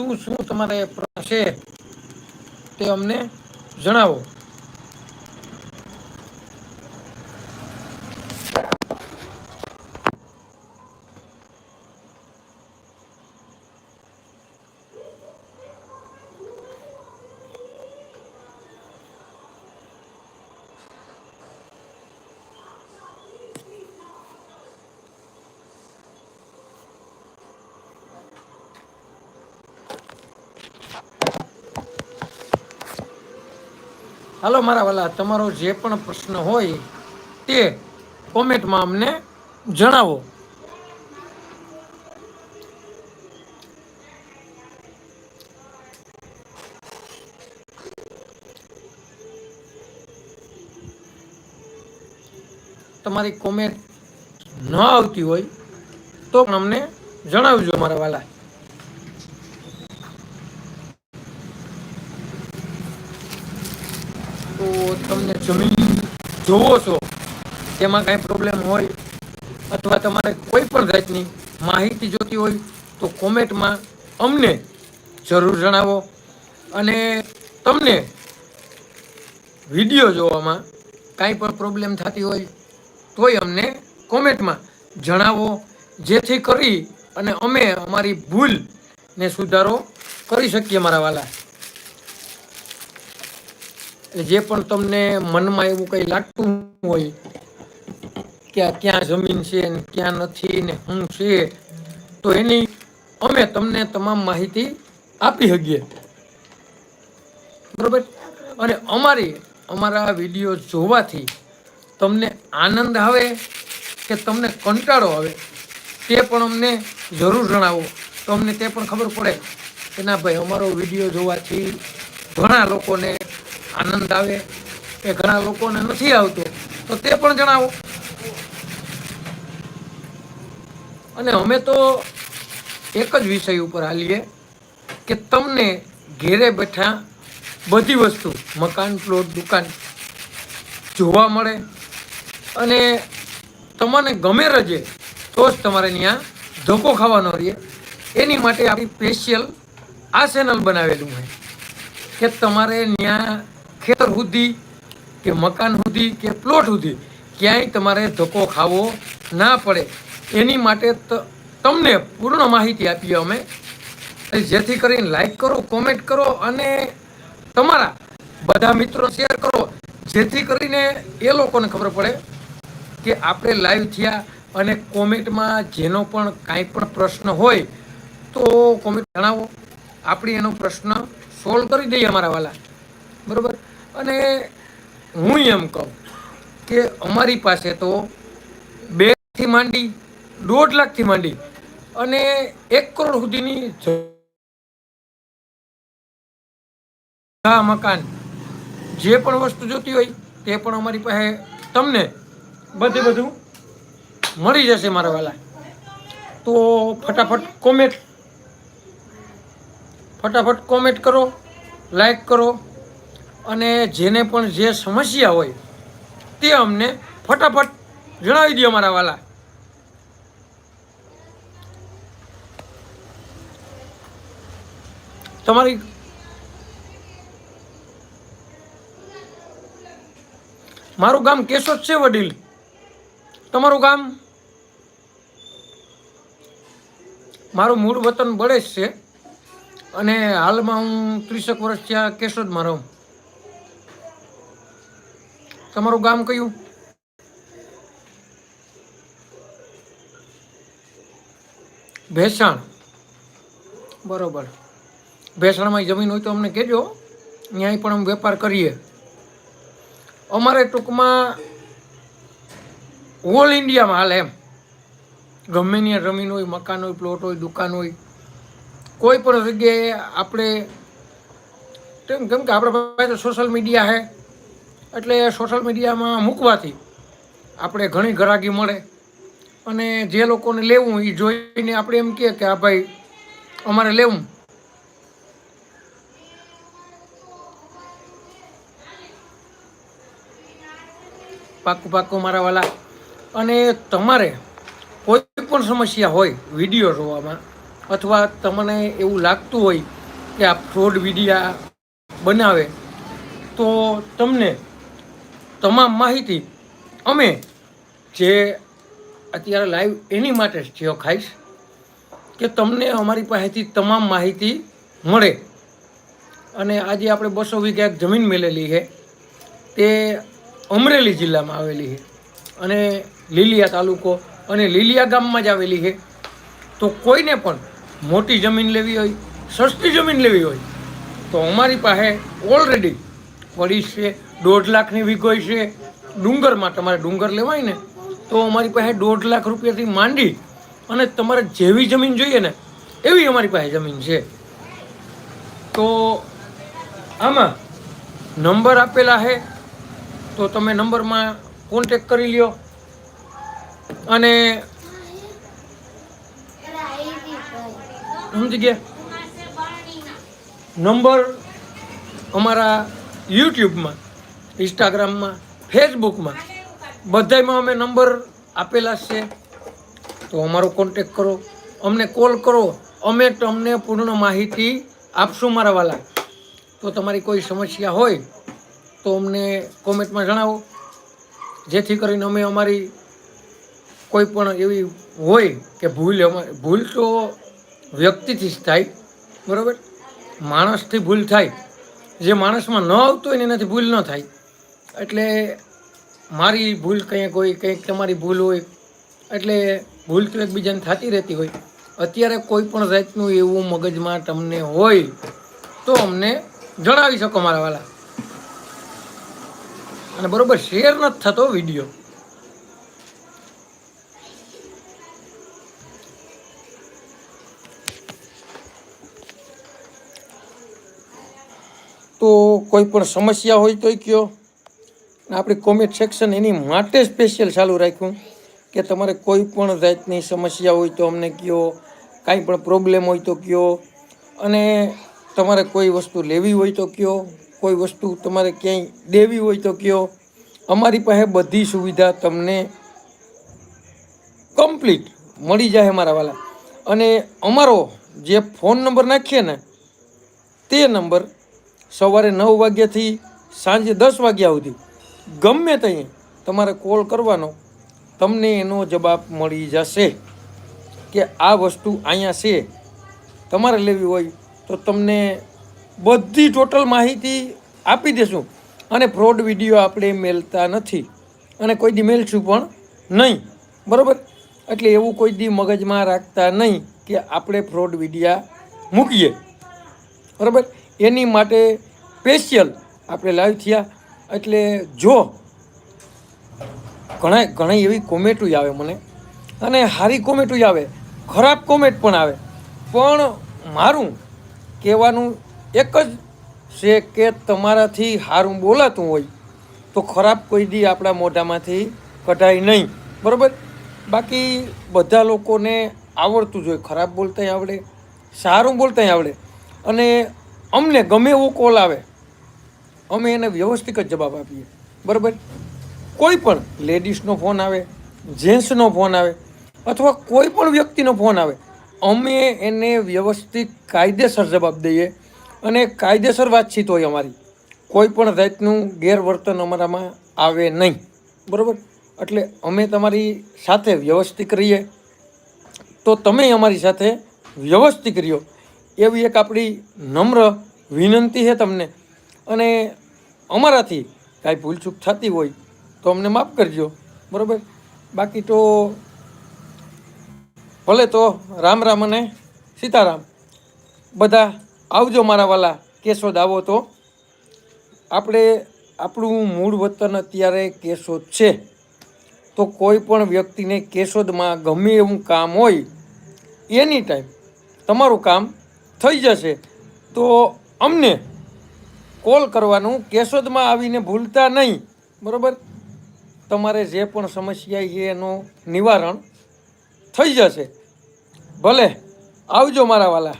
શું શું તમારે પ્રશ્ન છે તે અમને જણાવો. હાલો મારા વાલા, તમારો જે પણ પ્રશ્ન હોય તે કોમેન્ટમાં અમને જણાવો. તમારી કોમેન્ટ ન આવતી હોય તો પણ અમને જણાવજો મારા વાલા તો જમીન જોવો છો તેમાં કાંઈ પ્રોબ્લેમ હોય અથવા તમારે કોઈ પણ જાતની માહિતી જોતી હોય, તો કોમેન્ટમાં અમને જરૂર જણાવો અને તમને વીડિયો જોવામાં કાંઈ પણ પ્રોબ્લેમ થતી હોય, તોય અમને કોમેન્ટમાં જણાવો, જેથી કરી અને અમે અમારી ભૂલને સુધારો કરી શકીએ મારા વાલા. જે પણ તમને મનમાં એવું કંઈ લાગતું હોય કે આ ક્યાં જમીન છે ને ક્યાં નથી ને શું છે, તો એની અમે તમને તમામ માહિતી આપી શકીએ. બરોબર? અને અમારી, અમારા વીડિયો જોવાથી તમને આનંદ આવે કે તમને કંટાળો આવે, તે પણ અમને જરૂર જણાવો. તો અમને તે પણ ખબર પડે કે ના ભાઈ, અમારો વીડિયો જોવાથી ઘણા લોકોને આનંદ આવે કે ઘણા લોકોને નથી આવતો, તો તે પણ જણાવો. અને અમે તો એક જ વિષય ઉપર હાલીએ કે તમને ઘેરે બેઠા બધી વસ્તુ, મકાન, પ્લોટ, દુકાન જોવા મળે અને તમને ગમે રજે તો જ તમારે ત્યાં ધોકો ખાવાનો રહે એની માટે આપણી સ્પેશિયલ આ ચેનલ બનાવેલું હોય કે તમારે ત્યાં ખેતર સુધી કે મકાન સુધી કે પ્લોટ સુધી ક્યાંય તમારે ધક્કો ખાવો ના પડે. એની માટે તમને પૂર્ણ માહિતી આપીએ અમે. જેથી કરીને લાઈક કરો કોમેન્ટ કરો અને તમારા બધા મિત્રો શેર કરો. જેથી કરીને એ લોકોને ખબર પડે કે આપણે લાઈવ થયા અને કોમેન્ટમાં જેનો પણ કાંઈ પણ પ્રશ્ન હોય તો કોમેન્ટ જણાવો. આપણે એનો પ્રશ્ન સોલ્વ કરી દઈએ અમારા વાલા. બરોબર? અને હું એમ કહું કે અમારી પાસે તો બેથી માંડી, દોઢ લાખથી માંડી અને એક કરોડ સુધીની મકાન જે પણ વસ્તુ જોતી હોય તે પણ અમારી પાસે તમને બધે બધું મળી જશે મારા વાલા. તો ફટાફટ કોમેન્ટ ફટાફટ કોમેન્ટ કરો, લાઈક કરો અને જેને પણ જે સમસ્યા હોય, તે અમને ફટાફટ જણાવી દો અમારા વાલા. તમારી મારું ગામ કેશોદ છે, વડીલ. તમારું ગામ? મારું મૂળ વતન બળેશ છે. અને હાલમાં હું ત્રીસેક વર્ષ ત્યાં કેશોદમાં રહું. તમારું ગામ કયું? ભેસાણ. બરોબર. ભેસાણમાં જમીન હોય તો અમને કહેજો. ત્યાંય પણ અમે વેપાર કરીએ. અમારે ટૂંકમાં ઓલ ઇન્ડિયામાં હાલ એમ. ગમે ત્યાં જમીન હોય, મકાન હોય પ્લોટ હોય, દુકાન હોય. કોઈ પણ જગ્યાએ આપણે, કેમ કેમ કે આપણા પાસે સોશિયલ મીડિયા છે. એટલે સોશિયલ મીડિયામાં મૂકવાથી આપણે ઘણી ગ્રાહકી મળે. અને જે લોકોને લેવું એ જોઈને આપણે એમ કહે કે આ ભાઈ અમારે લેવું. પાકું પાકું મારા વાલા. અને તમારે કોઈ પણ સમસ્યા હોય વીડિયો જોવામાં અથવા તમને એવું લાગતું હોય કે આ ફ્રોડ વિડીયા બનાવે, તો તમને તમામ માહિતી અમે જે અત્યારે લાઈવ એની માટે જેઓ ખાઈશ કે તમને અમારી પાસેથી તમામ માહિતી મળે. અને આજે આપણે બસો વીઘા જમીન મેળેલી છે, તે અમરેલી જિલ્લામાં આવેલી છે. અને લીલિયા તાલુકો અને લીલિયા ગામમાં જ આવેલી છે. તો કોઈને પણ મોટી જમીન લેવી હોય, સસ્તી જમીન લેવી હોય, તો અમારી પાસે ઓલરેડી પડી છે, દોઢ લાખની વીઘોય છે. ડુંગરમાં તમારે ડુંગર લેવાય ને, તો અમારી પાસે દોઢ લાખ રૂપિયાથી માંડી અને તમારે જેવી જમીન જોઈએ ને, એવી અમારી પાસે જમીન છે. તો આમાં નંબર આપેલા છે, તો તમે નંબરમાં કોન્ટેક કરી લ્યો. અને સમજી ગયા? નંબર અમારા યુટ્યુબમાં, ઇન્સ્ટાગ્રામમાં, ફેસબુકમાં, બધાયમાં અમે નંબર આપેલા છે. તો અમારો કોન્ટેક કરો, અમને કોલ કરો, અમે તમને પૂર્ણ માહિતી આપશું મારા વાલા. તો તમારી કોઈ સમસ્યા હોય તો અમને કોમેન્ટમાં જણાવો. જેથી કરીને અમે અમારી કોઈ પણ એવી હોય કે ભૂલ ભૂલ તો વ્યક્તિથી જ થાય, બરાબર? માણસથી ભૂલ થાય. જે માણસમાં ન આવતું હોય ને એનાથી ભૂલ ન થાય. એટલે મારી ભૂલ કંઈક હોય કંઈક તમારી ભૂલ હોય, એટલે ભૂલ તો એકબીજાને થતી રહેતી હોય. અત્યારે કોઈ પણ જાતનું એવું મગજમાં તમને હોય, તો અમને જણાવી શકો મારા વાલા. અને બરોબર શેર નથી થતો વીડિયો તો કોઈ પણ સમસ્યા હોય તોય કયો. અને આપણી કોમેન્ટ સેક્શન એની માટે સ્પેશિયલ ચાલુ રાખ્યું કે તમારે કોઈ પણ જાતની સમસ્યા હોય તો અમને કયો, કાંઈ પણ પ્રોબ્લેમ હોય તો કયો. અને તમારે કોઈ વસ્તુ લેવી હોય તો કયો, કોઈ વસ્તુ તમારે ક્યાંય દેવી હોય તો કયો. અમારી પાસે બધી સુવિધા તમને કમ્પ્લીટ મળી જાય અમારા વાલા. અને અમારો જે ફોન નંબર નાખીએ ને, તે નંબર સવારે નવ વાગ્યાથી સાંજે દસ વાગ્યા સુધી. ગમે ત્યાં તમારે કોલ કરવાનો, તમને એનો જવાબ મળી જશે કે આ વસ્તુ અહીંયા છે. તમારે લેવી હોય તો તમને બધી ટોટલ માહિતી આપી દેશું. અને ફ્રોડ વીડિયો આપણે મેલતા નથી. અને કોઈ દી મેલશું પણ નહીં. બરાબર? એટલે એવું કોઈ દી મગજમાં રાખતા નહીં કે આપણે ફ્રોડ વિડીયા મૂકીએ. બરાબર? એની માટે સ્પેશિયલ આપણે લાઈવ થયા. એટલે જો ઘણા, ઘણી એવી કોમેન્ટો આવે મને. અને સારી કોમેન્ટો આવે, ખરાબ કોમેન્ટ પણ આવે. પણ મારું કહેવાનું એક જ છે કે તમારાથી સારું બોલાતું હોય, તો ખરાબ કોઈ દી આપણા મોઢામાંથી કઢાય નહીં. બરાબર? બાકી બધા લોકોને આવડતું જોઈએ ખરાબ બોલતાંય આવડે, સારું બોલતાંય આવડે. અને અમને ગમે એવો કોલ આવે, અમે એને વ્યવસ્થિત જ જવાબ આપીએ. બરાબર? કોઈ પણ લેડીઝનો ફોન આવે, જેન્ટ્સનો ફોન આવે, અથવા કોઈ પણ વ્યક્તિનો ફોન આવે, અમે એને વ્યવસ્થિત કાયદેસર જવાબ દઈએ. અને કાયદેસર વાતચીત હોય અમારી. કોઈ પણ જાતનું ગેરવર્તન અમારામાં આવે નહીં. બરાબર? એટલે અમે તમારી સાથે વ્યવસ્થિત રહીએ. તો તમે અમારી સાથે વ્યવસ્થિત રહ્યો. એવી એક આપણી નમ્ર વિનંતી છે તમને. અને અમારાથી કાંઈ ભૂલચૂક થતી હોય તો અમને માફ કરજો. બરાબર? બાકી તો ભલે તો રામ રામ અને સીતારામ. બધા આવજો મારા વાલા કેશોદ આવો તો. આપણે આપણું મૂળ વતન અત્યારે કેશોદ છે. તો કોઈ પણ વ્યક્તિને કેશોદમાં ગમે એવું કામ હોય, એની ટાઈમ તમારું કામ થઈ જશે. તો અમને કોલ કરવાનું કેશોદમાં આવીને ભૂલતા નહીં. બરાબર? તમારે જે પણ સમસ્યા છે એનું નિવારણ થઈ જશે. ભલે. આવજો મારા વાલા.